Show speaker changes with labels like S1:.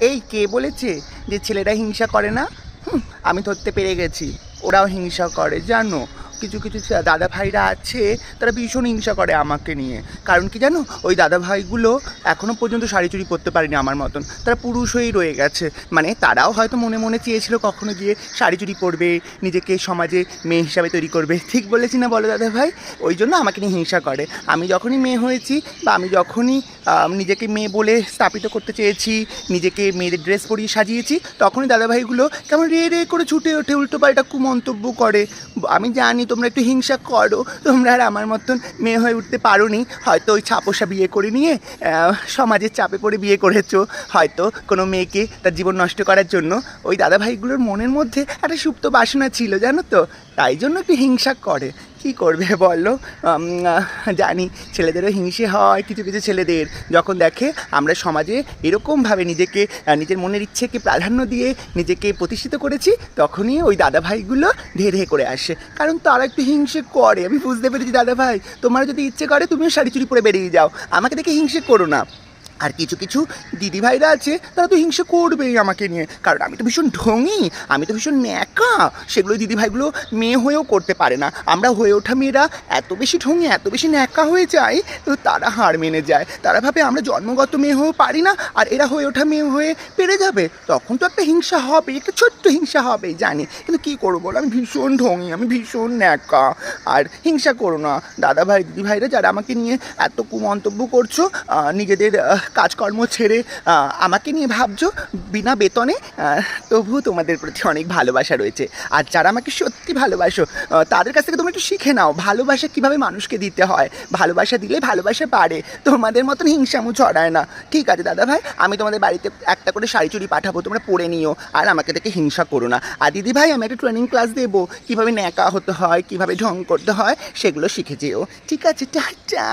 S1: এই কে বলেছে যে ছেলেরা হিংসা করে না? আমি ধরতে পেরে গেছি। ওরাও হিংসা করে, জানো। কিছু কিছু দাদা ভাইরা আছে, তারা ভীষণ হিংসা করে আমাকে নিয়ে। কারণ কি জানো? ওই দাদা ভাইগুলো এখনও পর্যন্ত শাড়ি চুরি করতে পারেনি আমার মতন। তারা পুরুষ হয়েই রয়ে গেছে। মানে তারাও হয়তো মনে মনে চেয়েছিল কখনো গিয়ে শাড়ি চুরি পরবে, নিজেকে সমাজে মেয়ে হিসাবে তৈরি করবে। ঠিক বলেছি না বলো দাদা ভাই ওই জন্য আমাকে নিয়ে হিংসা করে। আমি যখনই মেয়ে হয়েছি বা আমি যখনই নিজেকে মেয়ে বলে স্থাপিত করতে চেয়েছি, নিজেকে মেয়েদের ড্রেস পরিয়ে সাজিয়েছি, তখনই দাদাভাইগুলো কেমন রে রে করে ছুটে ওঠে উল্টো পাল্টা কুমন্তব্য করে। আমি জানি তোমরা একটু হিংসা করো। তোমরা আর আমার মতন মেয়ে হয়ে উঠতে পারো নি হয়তো ওই ছাপোষা বিয়ে করে নিয়ে সমাজের চাপে পড়ে বিয়ে করেছ। হয়তো কোনো মেয়েকে তার জীবন নষ্ট করার জন্য। ওই দাদাভাইগুলোর মনের মধ্যে একটা সুপ্ত বাসনা ছিল, জানো তো? তাই জন্য একটু হিংসা করে। কি করবে বলো? জানি, ছেলেদেরও হিংসে হয় কিছু কিছু ছেলেদের। যখন দেখে আমরা সমাজে এরকমভাবে নিজেকে নিজের মনের ইচ্ছেকে প্রাধান্য দিয়ে নিজেকে প্রতিষ্ঠিত করেছি, তখনই ওই দাদা ভাইগুলো ঢে ঢে করে আসে। কারণ তারা একটু হিংসে করে। আমি বুঝতে পেরেছি দাদা ভাই তোমার যদি ইচ্ছে করে তুমিও শাড়ি চুরি পরে বেরিয়ে যাও। আমাকে দেখে হিংসে করো না। আর কিছু কিছু দিদি ভাইরা আছে, তারা তো হিংসে করবেই আমাকে নিয়ে। কারণ আমি তো ভীষণ ঢঙি, আমি তো ভীষণ ন্যাকা। সেগুলো দিদি ভাইগুলো মেয়ে হয়েও করতে পারে না। আমরা হয়ে ওঠা মেয়েরা এত বেশি ঢঙি, এত বেশি ন্যাকা হয়ে যায়, তো তারা হার মেনে যায়। তারা ভাবে আমরা জন্মগত মেয়ে হয়েও পারি না, আর এরা হয়ে ওঠা মেয়ে হয়ে পেরে যাবে। তখন তো একটা হিংসা হবে, একটা ছোট্ট হিংসা হবে, জানি। কিন্তু কী করব বলো? আমি ভীষণ ঢঙি, আমি ভীষণ ন্যাকা। আর হিংসা করো না। দাদা ভাই দিদি ভাইরা যারা আমাকে নিয়ে এত কুমন্তব্য করছ নিজেদের কাজকর্ম ছেড়ে আমাকে নিয়ে ভাবছ? বিনা বেতনে? তবুও তোমাদের প্রতি অনেক ভালোবাসা রয়েছে। আর যারা আমাকে সত্যি ভালোবাসো তাদের কাছ থেকে তোমরা একটু শিখে নাও। ভালোবাসা কীভাবে মানুষকে দিতে হয়? ভালোবাসা দিলে ভালোবাসা পারে তোমাদের মতন হিংসামু ছড়ায় না। ঠিক আছে, দাদা ভাই, আমি তোমাদের বাড়িতে একটা করে শাড়ি চুড়ি পাঠাবো, তোমরা পরে নিও। আর আমাকে দেখে হিংসা করো না। আর দিদি ভাই, আমি একটা ট্রেনিং ক্লাস দেবো। কীভাবে ন্যাকা হতে হয়, কীভাবে ঢং করতে হয়, সেগুলো শিখে যেও। ঠিক আছে, টাটা।